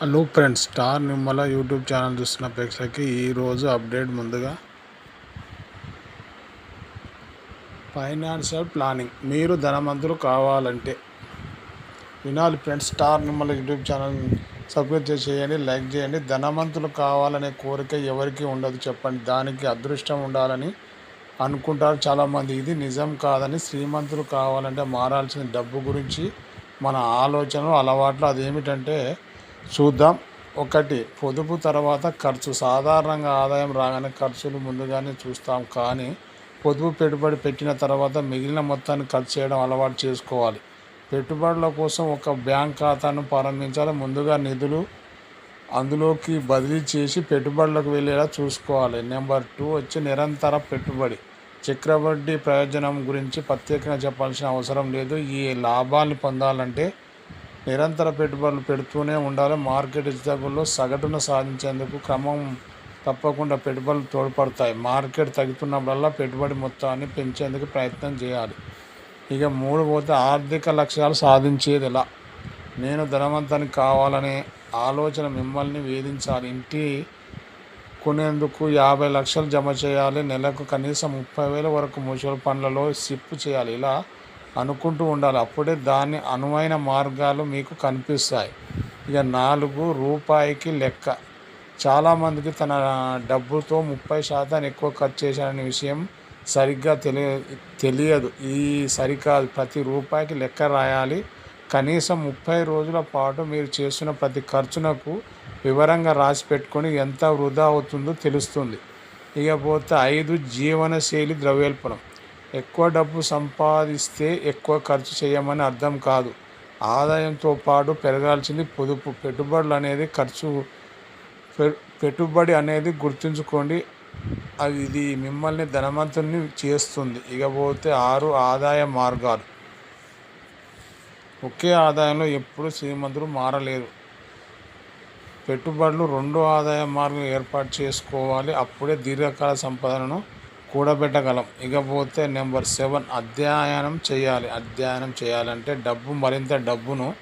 Hello friends star Nimmala YouTube channel చూస్తున్న ప్రేక్షకులకి ఈరోజు అప్డేట్ ముందుగా. Financial planning. మీరు ధనవంతులు కావాలంటే వినాలి friends. Star Nimmala YouTube channel subscribe చేయండి లైక్ చేయండి. ధనవంతులు కావాలనే కోరిక ఎవరికి ఉండదు చెప్పండి. దానికి అదృష్టం ఉండాలని అనుకుంటారు చాలామంది. ఇది నిజం కాదని శ్రీమంతులు కావాలంటే మారాల్సిన డబ్బు గురించి మన ఆలోచనలు అలవాట్లు అదేమిటంటే చూద్దాం. ఒకటి పొదుపు తర్వాత ఖర్చు. సాధారణంగా ఆదాయం రాగానే ఖర్చులు ముందుగానే చూస్తాం కానీ పొదుపు పెట్టుబడి పెట్టిన తర్వాత మిగిలిన మొత్తాన్ని ఖర్చు చేయడం అలవాటు చేసుకోవాలి. పెట్టుబడుల కోసం ఒక బ్యాంక్ ఖాతాను ప్రారంభించాలి. ముందుగా నిధులు అందులోకి బదిలీ చేసి పెట్టుబడులకు వెళ్ళేలా చూసుకోవాలి. నెంబర్ టూ వచ్చి నిరంతర పెట్టుబడి. చక్రవడ్డీ ప్రయోజనం గురించి ప్రత్యేకంగా చెప్పాల్సిన అవసరం లేదు. ఈ లాభాన్ని పొందాలంటే నిరంతర పెట్టుబడులు పెడుతూనే ఉండాలి. మార్కెట్ హెచ్చుతగ్గుల్లో సగటును సాధించేందుకు క్రమం తప్పకుండా పెట్టుబడులు తోడ్పడతాయి. మార్కెట్ తగ్గుతున్నప్పుడల్లా పెట్టుబడి మొత్తాన్ని పెంచేందుకు ప్రయత్నం చేయాలి. ఇక మూడు పోతే ఆర్థిక లక్ష్యాలు సాధించేది ఎలా? నేను ధనవంతానికి కావాలనే ఆలోచన మిమ్మల్ని వేధించాలి. ఇంటి కొనేందుకు యాభై లక్షలు జమ చేయాలి. నెలకు కనీసం ముప్పై వేల వరకు మ్యూచువల్ ఫండ్లలో సిప్పు చేయాలి. ఇలా అనుకుంటూ ఉండాలి. అప్పుడే దాని అనువైన మార్గాలు మీకు కనిపిస్తాయి. ఇక నాలుగు రూపాయికి లెక్క. చాలామందికి తన డబ్బుతో ముప్పై శాతం ఎక్కువ ఖర్చు చేశారనే విషయం సరిగ్గా తెలియ తెలియదు. ఈ సరికాదు. ప్రతి రూపాయికి లెక్క రాయాలి. కనీసం ముప్పై రోజుల పాటు మీరు చేస్తున్న ప్రతి ఖర్చునకు వివరంగా రాసి పెట్టుకొని ఎంత వృధా అవుతుందో తెలుస్తుంది. ఇకపోతే ఐదు జీవనశైలి ద్రవ్యోల్పణం ఎక్కువ డబ్బు సంపాదిస్తే ఎక్కువ ఖర్చు చేయమని అర్థం కాదు. ఆదాయంతో పాటు పెరగాల్సింది పొదుపు. పెట్టుబడులు అనేది ఖర్చు పెట్టుబడి అనేది గుర్తుంచుకోండి. అది ఇది మిమ్మల్ని ధనవంతుని చేస్తుంది. ఇకపోతే ఆరు ఆదాయ మార్గాలు. ఒకే ఆదాయంలో ఎప్పుడు శ్రీమంతులు మారలేరు. పెట్టుబడులు రెండు ఆదాయ మార్గం ఏర్పాటు చేసుకోవాలి. అప్పుడే దీర్ఘకాల సంపదను కూడబెట్టగలం. ఇకపోతే నెంబర్ సెవెన్ అధ్యయనం చేయాలి. అధ్యయనం చేయాలంటే డబ్బు మరింత డబ్బును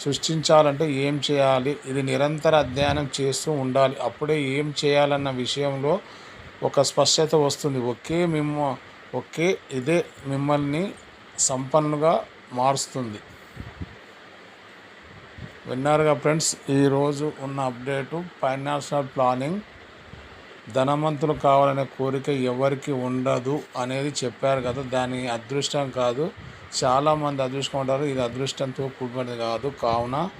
సృష్టించాలంటే ఏం చేయాలి? ఇది నిరంతర అధ్యయనం చేస్తూ ఉండాలి. అప్పుడే ఏం చేయాలన్న విషయంలో ఒక స్పష్టత వస్తుంది. ఒకే మిమ్మ ఒకే ఇదే మిమ్మల్ని సంపన్నుగా మారుస్తుంది. విన్నారుగా ఫ్రెండ్స్ ఈరోజు ఉన్న అప్డేటు ఫైనాన్షియల్ ప్లానింగ్ ధనవంతులు కావాలనే కోరిక ఎవరికి ఉండదు అనేది చెప్పారు కదా. దాని అదృష్టం కాదు. చాలామంది అదృష్టం ఉంటారు. ఇది అదృష్టంతో కూడినది కాదు. కావున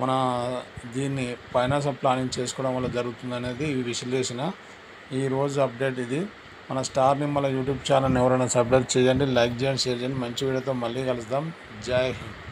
మన దీన్ని ఫైనాన్స్ ప్లానింగ్ చేసుకోవడం వల్ల జరుగుతుంది అనేది ఈ విశ్లేషణ. ఈరోజు అప్డేట్ ఇది. మన స్టార్ నిమ్మల యూట్యూబ్ ఛానల్ ఎవరైనా సబ్స్క్రైబ్ చేయండి లైక్ చేయండి షేర్ చేయండి. మంచి వీడియోతో మళ్ళీ కలుద్దాం. జై హింద్.